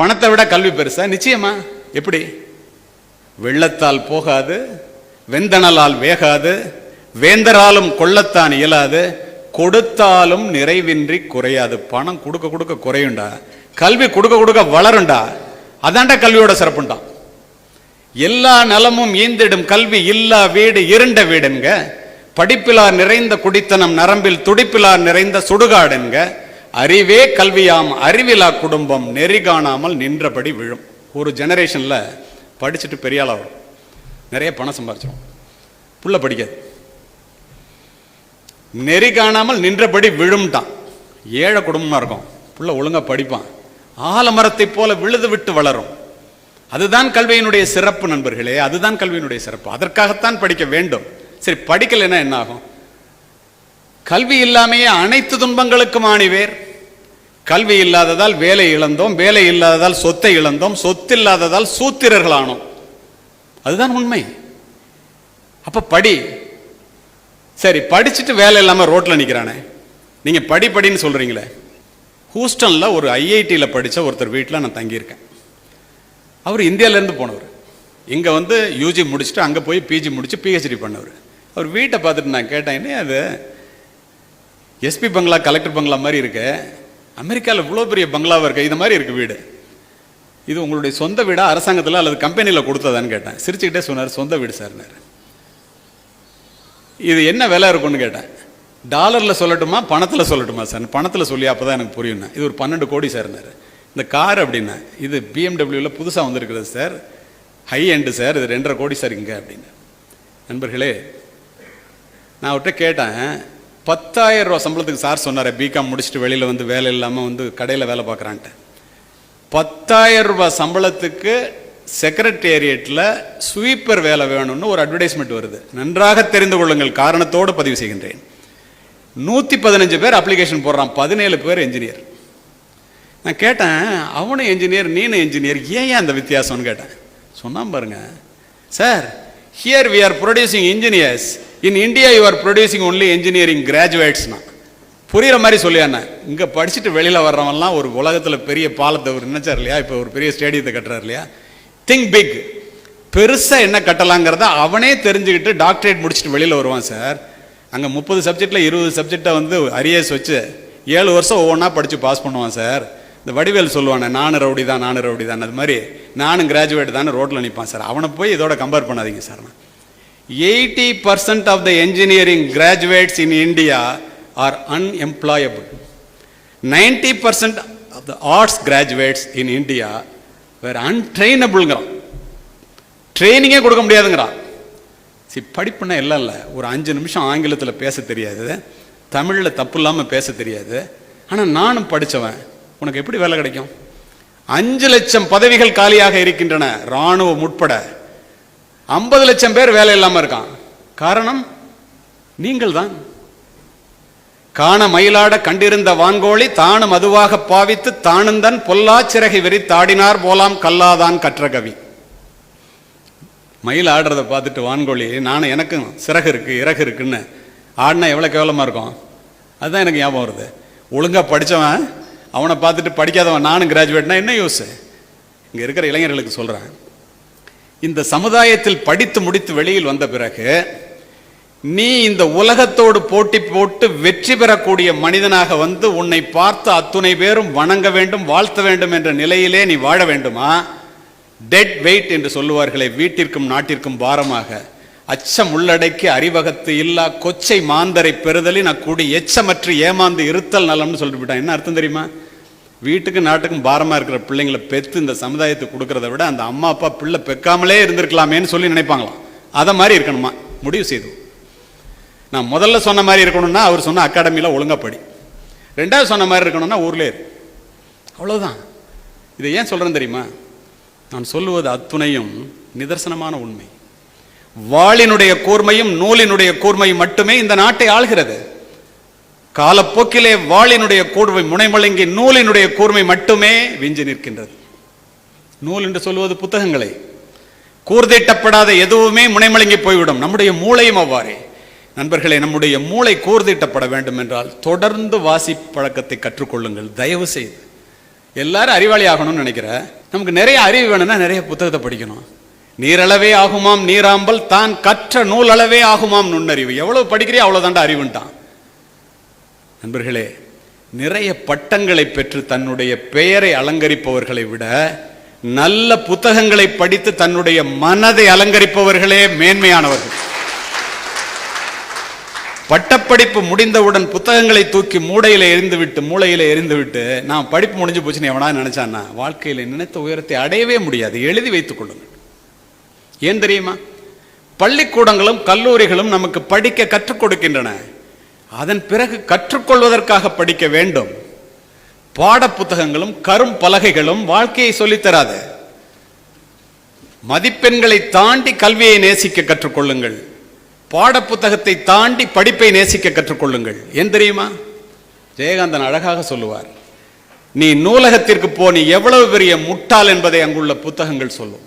பணத்தை விட கல்வி பெருசா? நிச்சயமா. எப்படி? வெள்ளத்தால் போகாது வெந்தணலால் வேகாது வேந்தராலும் கொள்ளத்தான் இயலாது கொடுத்தாலும் நிறைவின்றி குறையாது. பணம் கொடுக்க கொடுக்க குறையுண்டா கல்வி கொடுக்க கொடுக்க வளருண்டா அதான்டா கல்வியோட சிறப்புண்டான் எல்லா நலமும் ஈந்திடும் கல்வி இல்லா வீடு இருண்ட வீடுங்க படிப்பிலார் நிறைந்த குடித்தனம் நரம்பில் துடிப்பிலார் நிறைந்த சுடுகாடுங்க அறிவே கல்வியாம் அறிவிலா குடும்பம் நெறி காணாமல் நின்றபடி விழும். ஒரு ஜெனரேஷன்ல படிச்சுட்டு பெரிய ஆளாக வரும். நிறைய பணம் சம்பாரிச்சிடும் புள்ள படிக்காது. நெறி காணாமல் நின்றபடி விழும்ட்டான். ஏழை குடும்பமா இருக்கும். புள்ள ஒழுங்கா படிப்பான். ஆலமரத்தை போல விழுது விட்டு வளரும். அதுதான் கல்வியினுடைய சிறப்பு நண்பர்களே அதுதான் கல்வியினுடைய சிறப்பு. அதற்காகத்தான் படிக்க வேண்டும். சரி படிக்கலைன்னா என்ன ஆகும்? கல்வி இல்லாமையே அனைத்து துன்பங்களுக்கும் ஆணிவேர். கல்வி இல்லாததால் வேலை இழந்தோம் வேலை இல்லாததால் சொத்தை இழந்தோம் சொத்து இல்லாததால் சூத்திரர்களானோம். அதுதான் உண்மை. அப்ப படி. சரி படிச்சுட்டு வேலை இல்லாமல் ரோட்டில் நிற்கிறானே நீங்க படி படின்னு சொல்றீங்களே. ஹூஸ்டனில் ஒரு ஐஐடியில் படித்த ஒருத்தர் வீட்டில் நான் தங்கியிருக்கேன். அவர் இந்தியாவிலேருந்து போனவர். இங்கே வந்து யூஜி முடிச்சுட்டு அங்கே போய் பிஜி முடிச்சு பிஹெச்டி பண்ணவர். அவர் வீட்டை பார்த்துட்டு நான் கேட்டேன் என்ன அது எஸ்பி பங்களா கலெக்டர் பங்களா மாதிரி இருக்குது அமெரிக்காவில் இவ்வளோ பெரிய பங்களாவாக இருக்கு? இது மாதிரி இருக்கு வீடு. இது உங்களுடைய சொந்த வீடாக அரசாங்கத்தில் அல்லது கம்பெனியில் கொடுத்ததான்னு கேட்டேன். சிரிச்சுக்கிட்டே சொன்னார் சொந்த வீடு சார்னார் இது என்ன விலை இருக்கும்னு கேட்டேன். டாலரில் சொல்லட்டுமா பணத்தில் சொல்லட்டுமா சார்? பணத்தில் சொல்லி அப்போ தான் எனக்கு புரியும்னா. இது ஒரு பன்னெண்டு கோடி சார்னார் இந்த கார் அப்படின்னா இது பிஎம்டபிள்யூவில் புதுசாக வந்திருக்கிறது சார். ஹை எண்டு சார் இது ரெண்டரை கோடி சார் இங்கே அப்படின்னு. நண்பர்களே நான் அவர்கிட்ட கேட்டேன் பத்தாயிரம் ரூபா சம்பளத்துக்கு சார் சொன்னார் பிகாம் முடிச்சுட்டு வெளியில் வந்து வேலை இல்லாமல் வந்து கடையில் வேலை பார்க்குறான்ட்டு. பத்தாயிரம் ரூபாய் சம்பளத்துக்கு செக்ரட்டேரியட்டில் ஸ்வீப்பர் வேலை வேணும்னு ஒரு அட்வர்டைஸ்மெண்ட் வருது. நன்றாக தெரிந்து கொள்ளுங்கள் காரணத்தோடு பதிவு செய்கின்றேன். நூற்றி பதினஞ்சு பேர் அப்ளிகேஷன் போடுறான் பதினேழு பேர் என்ஜினியர் நான் கேட்டேன் அவனும் என்ஜினியர் நீனும் என்ஜினியர் ஏன் ஏன் அந்த வித்தியாசம்னு கேட்டேன். சொன்னான் பாருங்க sir here we are producing engineers in India you are producing only engineering கிராஜுவேட்ஸ்னா புரிகிற மாதிரி சொல்லியாண்ணே இங்கே படிச்சுட்டு வெளியில் வர்றவன்லாம் ஒரு உலகத்தில் பெரிய பாலத்தை ஒரு நினைச்சார் இல்லையா? இப்போ ஒரு பெரிய ஸ்டேடியத்தை கட்டுறாரு இல்லையா? திங்க் பிக் பெருசாக என்ன கட்டலாங்கிறத அவனே தெரிஞ்சுக்கிட்டு டாக்டரேட் முடிச்சுட்டு வெளியில் வருவான் சார். அங்கே முப்பது சப்ஜெக்டில் இருபது சப்ஜெக்டை வந்து அரியர்ஸ் வச்சு ஏழு வருஷம் ஒவ்வொன்றா படித்து பாஸ் பண்ணுவான் சார். இந்த வடிவேல் சொல்லுவானே நானு ரவுடி தான் நானு ரவுடி தான். அது மாதிரி நானும் கிராஜுவேட் தானே ரோட்டில் நிற்பான் சார். அவனை போய் இதோட கம்பேர் பண்ணாதீங்க சார். நான் 80% of the engineering graduates in India are unemployable. 90% of the arts graduates in India were untrainableங்கிறான் ட்ரைனிங்கே கொடுக்க முடியாதுங்கிறான். சரி படிப்புனா இல்லை இல்லை. ஒரு அஞ்சு நிமிஷம் ஆங்கிலத்தில் பேச தெரியாது. தமிழில் தப்பு இல்லாமல் பேச தெரியாது. ஆனால் நானும் படித்தவன் உனக்கு எப்படி வேலை கிடைக்கும்? அஞ்சு லட்சம் பதவிகள் காலியாக இருக்கின்றன. இராணுவம் உட்பட. ஐம்பது லட்சம் பேர் வேலை இல்லாமல் இருக்கான். காரணம் நீங்கள் தான் காண மயிலாட கண்டிருந்த வான்கோழி தானும் அதுவாக பாவித்து தானுந்தன் பொல்லாச்சிறகை விரித்தாடினார் போலாம் கல்லாதான் கற்ற கவி. மயில் ஆடுறதை பார்த்துட்டு வான்கோழி நானும் எனக்கும் சிறகு இருக்கு இறகு இருக்குன்னு. ஆடினா எவ்வளோ கேவலமாக இருக்கும்? அதுதான் எனக்கு ஞாபகம் வருது. ஒழுங்காக படித்தவன் அவனை பார்த்துட்டு படிக்காதவன் நானும் கிராஜுவேட்னா என்ன யூஸ் இங்கே இருக்கிற இளைஞர்களுக்கு சொல்கிறேன் இந்த சமுதாயத்தில் படித்து முடித்து வெளியில் வந்த பிறகு நீ இந்த உலகத்தோடு போட்டி போட்டு வெற்றி பெறக்கூடிய மனிதனாக வந்து உன்னை பார்த்து அத்துணை பேரும் வணங்க வேண்டும் வாழ்த்த வேண்டும் என்ற நிலையிலே நீ வாழ வேண்டுமா? டெட் வெயிட் என்று சொல்லுவார்களே வீட்டிற்கும் நாட்டிற்கும் பாரமாக. அச்சம் உள்ளடக்கி அறிவகத்து இல்லா கொச்சை மாந்தரை பெறுதலின் அக்கூடி எச்சமற்று ஏமாந்து இருத்தல் நலம்னு சொல்லிட்டு போயிட்டான் என்ன அர்த்தம் தெரியுமா? வீட்டுக்கும் நாட்டுக்கும் பாரமாக இருக்கிற பிள்ளைங்களை பெற்று இந்த சமுதாயத்துக்கு கொடுக்கறத விட அந்த அம்மா அப்பா பிள்ளை பெக்காமலே இருந்திருக்கலாமேன்னு சொல்லி நினைப்பாங்களாம். அதை மாதிரி இருக்கணுமா? முடிவு செய்து நான் முதல்ல சொன்ன மாதிரி இருக்கணும்னா அவர் சொன்ன அகாடமியில் ஒழுங்காக படி. ரெண்டாவது சொன்ன மாதிரி இருக்கணும்னா ஊர்லே இரு. அவ்வளோதான் இதை ஏன் சொல்கிறேன் தெரியுமா? நான் சொல்லுவது அத்துணையும் நிதர்சனமான உண்மை. வாளினுடைய கூர்மையும் நூலினுடைய கூர்மையும் மட்டுமே இந்த நாட்டை ஆள்கிறது. காலப்போக்கிலே வாளினுடைய கூர்மை முனைமலங்கி நூலினுடைய கூர்மை மட்டுமே விஞ்சி நிற்கின்றது. நூல் என்று சொல்வது புத்தகங்களை. கூர்தீட்டப்படாத எதுவுமே முனைமலங்கி போய்விடும். நம்முடைய மூளையும் அவ்வாறே. நண்பர்களே நம்முடைய மூளை கூர்தீட்டப்பட வேண்டும் என்றால் தொடர்ந்து வாசி பழக்கத்தை கற்றுக்கொள்ளுங்கள். தயவு செய்து. எல்லாரும் அறிவாளி ஆகணும்னு நினைக்கிற? நமக்கு நிறைய அறிவு வேணும்னா நிறைய புத்தகத்தை படிக்கணும். நீரளவே ஆகுமாம் நீராம்பல் தான் கற்ற நூலளவே ஆகுமாம் நுண்ணறிவு. எவ்வளவு படிக்கிறியோ அவ்வளவுதான்டா அறிவுன்ட்டான். நண்பர்களே நிறைய பட்டங்களை பெற்று தன்னுடைய பெயரை அலங்கரிப்பவர்களை விட நல்ல புத்தகங்களை படித்து தன்னுடைய மனதை அலங்கரிப்பவர்களே மேன்மையானவர்கள். பட்டப்படிப்பு முடிந்தவுடன் புத்தகங்களை தூக்கி மூடையில எரிந்துவிட்டு மூளையில எரிந்துவிட்டு நான் படிப்பு முடிஞ்சு போச்சுன்னு எவனா நினைச்சான்னா வாழ்க்கையில நினைத்த உயரத்தை அடையவே முடியாது. எழுதி வைத்துக் கொள்ளுங்கள். ஏன் தெரியுமா? பள்ளிக்கூடங்களும் கல்லூரிகளும் நமக்கு படிக்க கற்றுக் கொடுக்கின்றன. அதன் பிறகு கற்றுக்கொள்வதற்காக படிக்க வேண்டும். பாட புத்தகங்களும் கரும் பலகைகளும் வாழ்க்கையை சொல்லித்தராது மதிப்பெண்களை தாண்டி கல்வியை நேசிக்க கற்றுக்கொள்ளுங்கள். பாட புத்தகத்தை தாண்டி படிப்பை நேசிக்க கற்றுக்கொள்ளுங்கள். ஏன் தெரியுமா? ஜெயகாந்தன் அழகாக சொல்லுவார் நீ நூலகத்திற்கு போ நீ எவ்வளவு பெரிய முட்டாள் என்பதை அங்குள்ள புத்தகங்கள் சொல்லும்.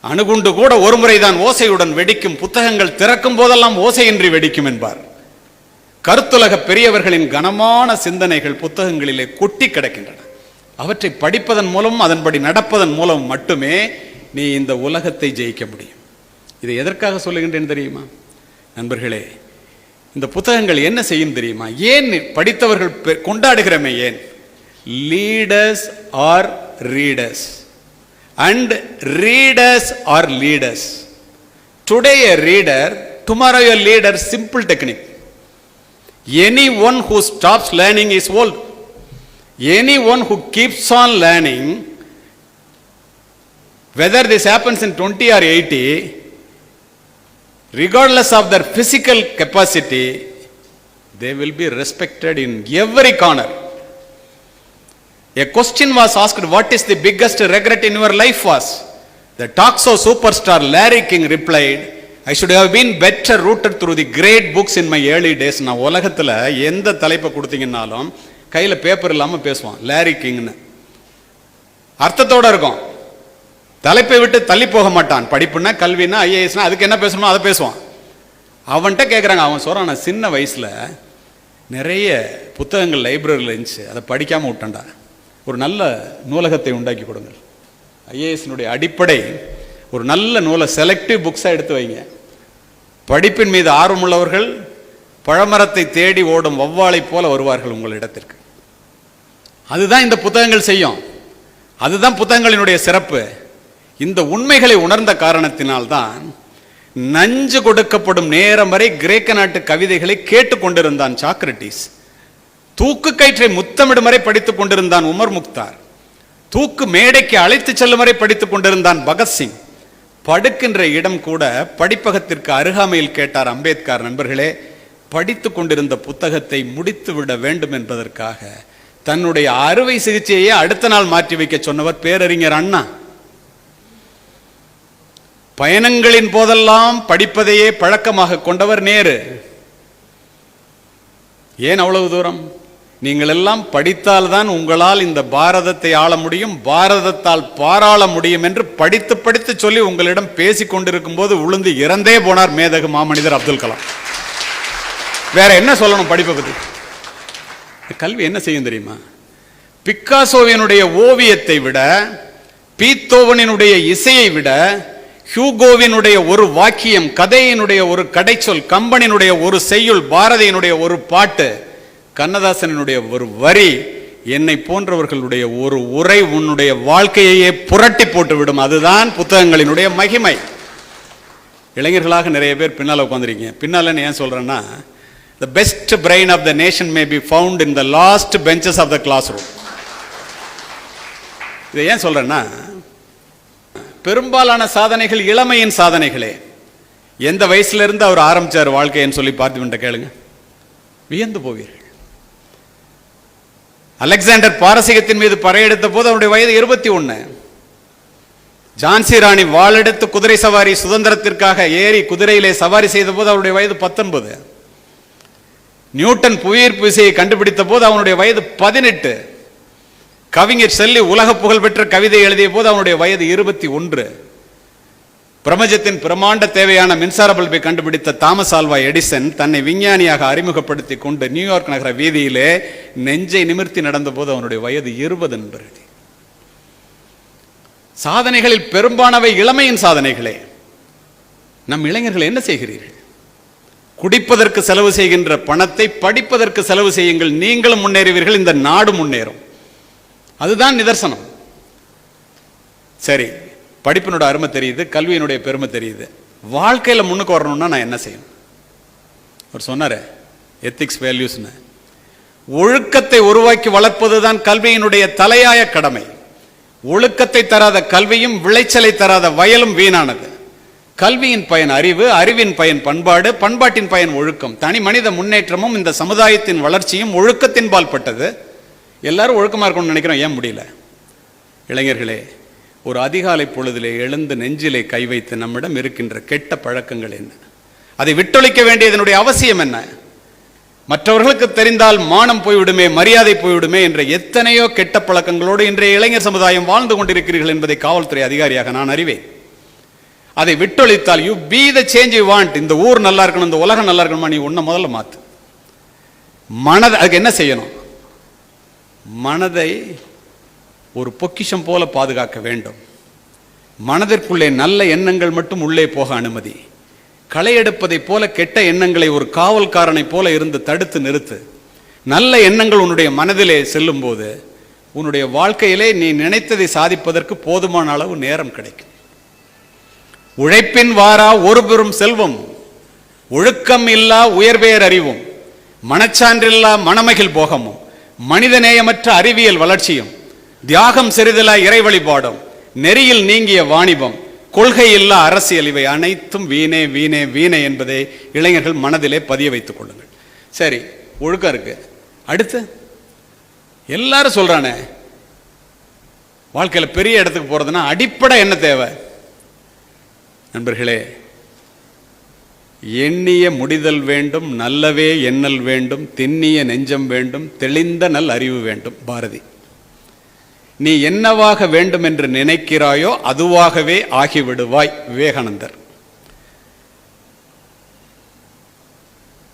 அணுகுண்டு கூட ஒரு முறைதான் ஓசையுடன் வெடிக்கும் புத்தகங்கள் திறக்கும் போதெல்லாம் ஓசையின்றி வெடிக்கும் என்பார். கருத்துலக பெரியவர்களின் கனமான சிந்தனைகள் புத்தகங்களிலே கொட்டி கிடக்கின்றன. அவற்றை படிப்பதன் மூலம் அதன்படி நடப்பதன் மூலம் மட்டுமே நீ இந்த உலகத்தை ஜெயிக்க முடியும். இதை எதற்காக சொல்லுகின்றேன் தெரியுமா? நண்பர்களே இந்த புத்தகங்கள் என்ன செய்யும் தெரியுமா? ஏன் படித்தவர்கள் கொண்டாடுகிறோமே ஏன்? Leaders are readers and readers are leaders today a reader tomorrow leader simple technique anyone who stops learning is old. Anyone who keeps on learning whether this happens in 20 or 80 regardless of their physical capacity they will be respected in every corner. A question was asked what is the biggest regret in your life? was the talk show superstar larry king replied I should have been better rooted through the great books in my early days நான் உலகத்தில் எந்த தலைப்பை கொடுத்தீங்கன்னாலும் கையில் paper இல்லாமல் பேசுவான். Lorry கிங்னு அர்த்தத்தோடு இருக்கும். தலைப்பை விட்டு தள்ளி போக மாட்டான். படிப்புனா கல்வினா ஐஏஎஸ்னா அதுக்கு என்ன பேசணுமோ அதை பேசுவான். அவன்கிட்ட கேட்குறாங்க அவன் சொல்கிறான் நான் சின்ன வயசில் நிறைய புத்தகங்கள் லைப்ரரியில் இருந்துச்சு. அதை படிக்காமல் விட்டேன்டா. ஒரு நல்ல நூலகத்தை உண்டாக்கி கொடுங்கள். ஐஏஎஸ்னுடைய அடிப்படை ஒரு நல்ல நூலை செலக்டிவ் புக்ஸாக எடுத்து வைங்க. படிப்பின் மீது ஆர்வமுள்ளவர்கள் பழமரத்தை தேடி ஓடும் வௌவாலைப் போல வருவார்கள் உங்கள் இடத்திற்கு அதுதான் இந்த புத்தகங்கள் செய்யும். அதுதான் புத்தகங்களினுடைய சிறப்பு. இந்த உண்மைகளை உணர்ந்த காரணத்தினால்தான் நஞ்சு கொடுக்கப்படும் நேரம் வரை கிரேக்க நாட்டு கவிதைகளை கேட்டுக்கொண்டிருந்தான் சாக்ரட்டிஸ் தூக்கு கயிற்றை முத்தமிடும் வரை படித்துக் கொண்டிருந்தான் உமர் முக்தார். தூக்கு மேடைக்கு அழைத்து செல்லும் வரை படித்துக் கொண்டிருந்தான் பகத்சிங். படுக்கின்ற இடம் கூட படிப்பகத்திற்கு அருகாமையில் கேட்டார் அம்பேத்கர் நண்பர்களே படித்து கொண்டிருந்த புத்தகத்தை முடித்து விட வேண்டும் என்பதற்காக தன்னுடைய அறுவை சிகிச்சையை அடுத்த நாள் மாற்றி வைக்க சொன்னவர் பேரறிஞர் அண்ணா. பயணங்களின் போதெல்லாம் படிப்பதையே பழக்கமாக கொண்டவர் நேரு. ஏன் அவ்வளவு தூரம்? நீங்கள் எல்லாம் படித்தால்தான் உங்களால் இந்த பாரதத்தை ஆள முடியும் பாரதத்தால் பாராள முடியும் என்று படித்து படித்து சொல்லி உங்களிடம் பேசிக் கொண்டிருக்கும் போது உளுந்து இறந்தே போனார் மேதகு மாமனிதர் அப்துல் கலாம். வேற என்ன சொல்லணும் படிப்பை பத்தி கல்வி என்ன செய்யும் தெரியுமா? பிக்காசோவினுடைய ஓவியத்தை விட பீத்தோவனினுடைய இசையை விட ஹியூகோவினுடைய ஒரு வாக்கியம் கதையினுடைய ஒரு கடைச்சொல் கம்பனினுடைய ஒரு செய்யுள் பாரதியினுடைய ஒரு பாட்டு கண்ணதாசனினுடைய ஒரு வரி என்னை போன்றவர்களுடைய ஒரு உரை உன்னுடைய வாழ்க்கையையே புரட்டி போட்டு விடும். அதுதான் புத்தகங்களினுடைய மகிமை. இளைஞர்களாக நிறைய பேர் பின்னால் உட்காந்துருக்கீங்க பின்னால்னு ஏன் சொல்கிறேன்னா the best brain of the nation may be found in the last benches of the classroom இதை ஏன் சொல்கிறேன்னா பெரும்பாலான சாதனைகள் இளமையின் சாதனைகளே. எந்த வயசுலேருந்து அவர் ஆரம்பிச்சார் வாழ்க்கைன்னு சொல்லி பார்த்து கேளுங்க. வியந்து போவீர்கள். அலெக்சாண்டர் பாரசீகத்தின் மீது படையெடுத்த போது அவருடைய வயது இருபத்தி ஒன்று ஜான்சி ராணி வாளெடுத்து குதிரை சவாரி சுதந்திரத்திற்காக ஏறி குதிரையிலே சவாரி செய்த போது அவருடைய வயது பத்தொன்பது. நியூட்டன் புவியீர்ப்பு விசையை கண்டுபிடித்த போது அவனுடைய வயது பதினெட்டு. கவிஞர் செல்லி உலக புகழ்பெற்ற கவிதை எழுதிய போது அவனுடைய வயது இருபத்தி ஒன்று. பிரபஞ்சத்தின் பிரமாண்ட தேவையான மின்சார பல்பை கண்டுபிடித்த தாமஸ் ஆல்வா எடிசன் தன்னை விஞ்ஞானியாக அறிமுகப்படுத்தி கொண்டு நியூயார்க் நகர வீதியிலே நெஞ்சை நிமிர்த்தி நடந்தபோது அவனுடைய வயது இருபது நண்பர்களே சாதனைகளில் பெரும்பானவை இளமையின் சாதனைகளே. நம் இளைஞர்கள் என்ன செய்கிறீர்கள்? குடிப்பதற்கு செலவு செய்கின்ற பணத்தை படிப்பதற்கு செலவு செய்யுங்கள். நீங்களும் முன்னேறுவீர்கள். இந்த நாடு முன்னேறும். அதுதான் நிதர்சனம். சரி படிப்பினோட அருமை தெரியுது கல்வியினுடைய பெருமை தெரியுது. வாழ்க்கையில் முன்னுக்கு வரணும்னா நான் என்ன செய்யணும்? அவர் சொன்னார் எத்திக்ஸ் வேல்யூஸ்னு ஒழுக்கத்தை உருவாக்கி வளர்ப்பது தான் கல்வியினுடைய தலையாய கடமை. ஒழுக்கத்தை தராத கல்வியும் விளைச்சலை தராத வயலும் வீணானது. கல்வியின் பயன் அறிவு அறிவின் பயன் பண்பாடு பண்பாட்டின் பயன் ஒழுக்கம். தனி மனித முன்னேற்றமும் இந்த சமுதாயத்தின் வளர்ச்சியும் ஒழுக்கத்தின் பால் பட்டது. எல்லாரும் ஒழுக்கமாக இருக்கணும்னு நினைக்கிறோம் ஏன் முடியல? இளைஞர்களே ஒரு அதிகாலை பொழுதிலே எழுந்து நெஞ்சிலே கை வைத்து நம்மிடம் இருக்கின்ற கெட்ட பழக்கங்கள் என்ன? அதை விட்டொழிக்க வேண்டியதனுடைய அவசியம் என்ன? மற்றவர்களுக்கு தெரிந்தால் மானம் போய்விடுமே மரியாதை போய்விடுமே என்ற எத்தனையோ கெட்ட பழக்கங்களோடு இன்றைய இளைஞர் சமுதாயம் வாழ்ந்து கொண்டிருக்கிறீர்கள் என்பதை காவல்துறை அதிகாரியாக நான் அறிவேன். அதை விட்டொழித்தால் you be the change you want இந்த ஊர் நல்லா இருக்கணும் இந்த உலகம் நல்லா இருக்கணுமா? நீ ஒன்றை முதல்ல மாத்து. மனதை அதுக்கு என்ன செய்யணும்? மனதை ஒரு பொக்கிஷம் போல பாதுகாக்க வேண்டும். மனதிற்குள்ளே நல்ல எண்ணங்கள் மட்டும் உள்ளே போக அனுமதி. களை எடுப்பதைப் போல கெட்ட எண்ணங்களை ஒரு காவல்காரனைப் போல இருந்து தடுத்து நிறுத்து. நல்ல எண்ணங்கள் உன்னுடைய மனதிலே செல்லும்போது உன்னுடைய வாழ்க்கையிலே நீ நினைத்ததை சாதிப்பதற்கு போதுமான அளவு நேரம் கிடைக்கும். உழைப்பின் வாரா ஒரு பெரும் செல்வம். ஒழுக்கம் இல்லா உயர்வேர் அறிவும். மனச்சான்றில்லா மனமகிழ் போகமும். மனிதநேயமற்ற அறிவியல் வளர்ச்சியும். தியாகம் சிறிதலா இறை வழிபாடும். நெறியில் நீங்கிய வாணிபம். கொள்கை இல்லா அரசியல் இவை அனைத்தும் வீணே வீணே வீணே என்பதை இளைஞர்கள் மனதிலே பதிய வைத்துக் கொள்ளுங்கள். சரி ஒழுக்கம் இருக்கு. அடுத்து? எல்லாரும் சொல்றானே வாழ்க்கையில் பெரிய இடத்துக்கு போறதுன்னா அடிப்படை என்ன தேவை? நண்பர்களே எண்ணிய முடிதல் வேண்டும் நல்லவே எண்ணல் வேண்டும் திண்ணிய நெஞ்சம் வேண்டும் தெளிந்த நல் அறிவு வேண்டும் பாரதி. நீ என்னவாக வேண்டும் என்று நினைக்கிறாயோ அதுவாகவே ஆகிவிடுவாய் விவேகானந்தர்.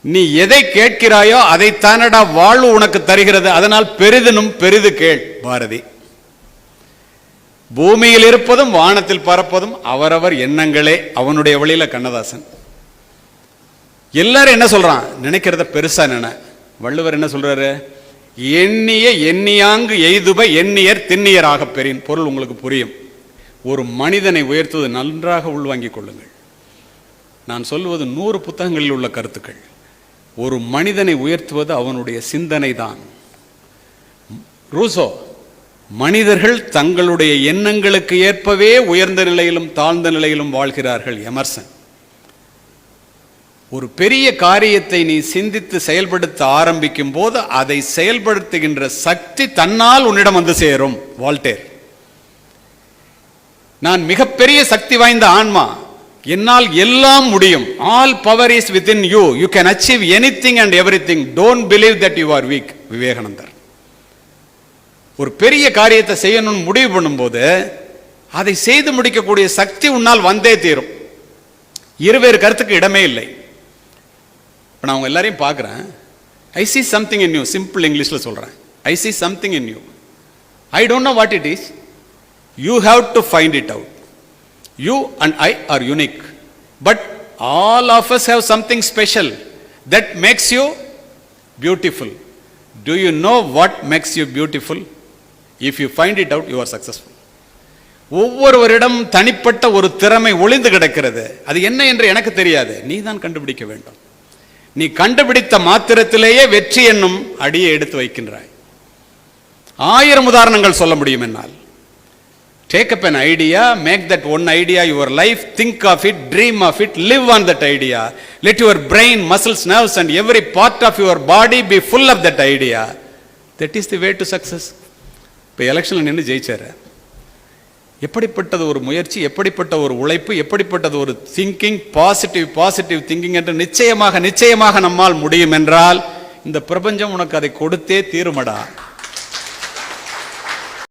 நீ எதை கேட்கிறாயோ அதை தானடா வாழ்வு உனக்கு தருகிறது அதனால் பெரிதனும் பெரிது கேள் பாரதி. பூமியில் இருப்பதும் வானத்தில் பறப்பதும் அவரவர் எண்ணங்களே அவனுடைய வழியில கண்ணதாசன். எல்லாரும் என்ன சொல்றான்? நினைக்கிறத பெருசா நினை. வள்ளுவர் என்ன சொல்றாரு? எண்ணிய எண்ணியாங்கு எய்துப எண்ணியர் திண்ணியராக பெறின். பொருள் உங்களுக்கு புரியும். ஒரு மனிதனை உயர்த்துவது நன்றாக உள்வாங்கிக் கொள்ளுங்கள். நான் சொல்வது நூறு புத்தகங்களில் உள்ள கருத்துக்கள். ஒரு மனிதனை உயர்த்துவது அவனுடைய சிந்தனை தான் ரூசோ மனிதர்கள் தங்களுடைய எண்ணங்களுக்கு ஏற்பவே உயர்ந்த நிலையிலும் தாழ்ந்த நிலையிலும் வாழ்கிறார்கள் எமர்சன். ஒரு பெரிய காரியத்தை நீ சிந்தித்து செயல்படுத்த ஆரம்பிக்கும் போது அதை செயல்படுத்துகின்ற சக்தி தன்னால் உன்னிடம் வந்து சேரும் வால்டேர். நான் மிகப்பெரிய சக்தி வாய்ந்த ஆன்மா. என்னால் எல்லாம் முடியும். All power is within you you can achieve anything and everything don't believe that you are weak விவேகானந்தர் ஒரு பெரிய காரியத்தை செய்யணும்னு முடிவு பண்ணும்போது அதை செய்து முடிக்கக்கூடிய சக்தி உன்னால் வந்தே தீரும். இருவேறு கருத்துக்கு இடமே இல்லை. இப்போ நான் அவங்க எல்லாரையும் பார்க்குறேன். I see something in you simple இங்கிலீஷில் சொல்கிறேன் I see something in you I don't know what it is you have to find it out you and I are unique but all of us have something special that makes you beautiful to you know what makes you beautiful if you find it out you are successful ஒவ்வொருவரிடம் தனிப்பட்ட ஒரு திறமை ஒளிந்து கிடக்கிறது. அது என்ன என்று எனக்கு தெரியாது. நீ தான் கண்டுபிடிக்க வேண்டும். நீ கண்டுபிடித்த மாத்திரத்திலேயே வெற்றி என்னும் அடியை எடுத்து வைக்கின்றாய். ஆயிரம் உதாரணங்கள் சொல்ல முடியும் என்னால். Take up an idea make that one idea your life think of it dream of it live on that idea let your brain muscles nerves and every part of your body be full of that idea that is the way to success இப்போ எலெக்ஷனில் நின்று ஜெயிச்சாரு. எப்படிப்பட்டது ஒரு முயற்சி எப்படிப்பட்ட ஒரு உழைப்பு எப்படிப்பட்டது ஒரு திங்கிங் பாசிட்டிவ் பாசிட்டிவ் திங்கிங் என்று நிச்சயமாக நிச்சயமாக நம்மால் முடியும் என்றால் இந்த பிரபஞ்சம் உனக்கு அதை கொடுத்தே தீருமடா.